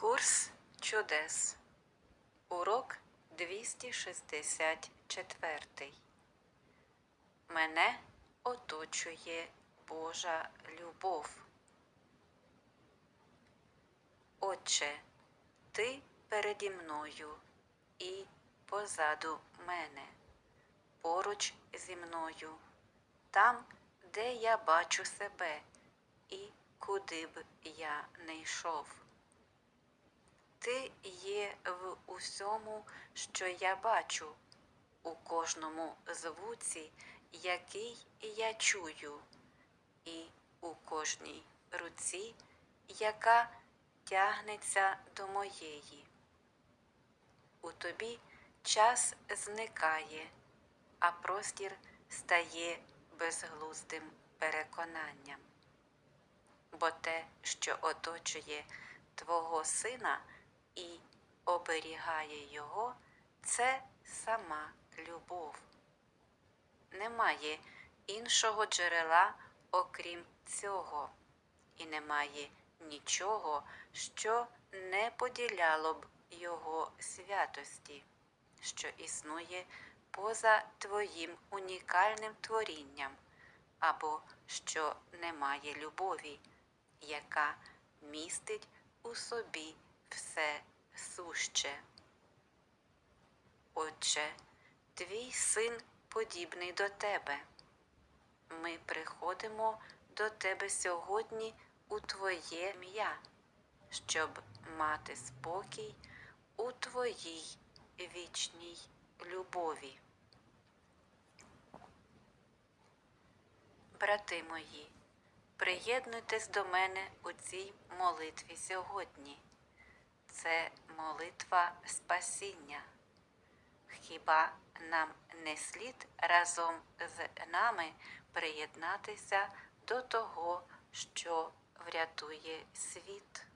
Курс чудес. Урок 264. Мене оточує Божа любов. Отче, ти переді мною і позаду мене, поруч зі мною, там, де я бачу себе і куди б я не йшов. Ти є в усьому, що я бачу, у кожному звуці, який я чую, і у кожній руці, яка тягнеться до моєї. У тобі час зникає, а простір стає безглуздим переконанням. Бо те, що оточує Твого сина і оберігає його, це сама любов. Немає іншого джерела, окрім цього, і немає нічого, що не поділяло б його святості, що існує поза твоїм унікальним творінням, або що немає любові, яка містить у собі все суще. Отче, твій син подібний до тебе. Ми приходимо до тебе сьогодні у Твоє ім'я, щоб мати спокій у Твоїй вічній любові. Брати мої, приєднуйтесь до мене у цій молитві сьогодні. Це молитва спасіння. Хіба нам не слід разом з нами приєднатися до того, що врятує світ?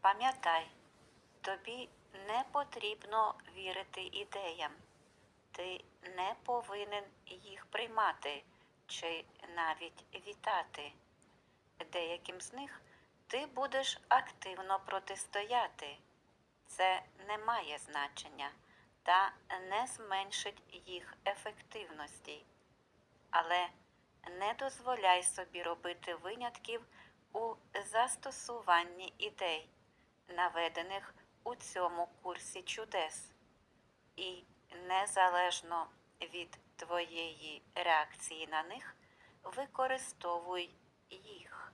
Пам'ятай, тобі не потрібно вірити ідеям. Ти не повинен їх приймати чи навіть вітати. Деяким з них ти будеш активно протистояти. Це не має значення та не зменшить їх ефективності. Але не дозволяй собі робити винятків у застосуванні ідей, наведених у цьому курсі чудес. І незалежно від твоєї реакції на них, використовуй їх.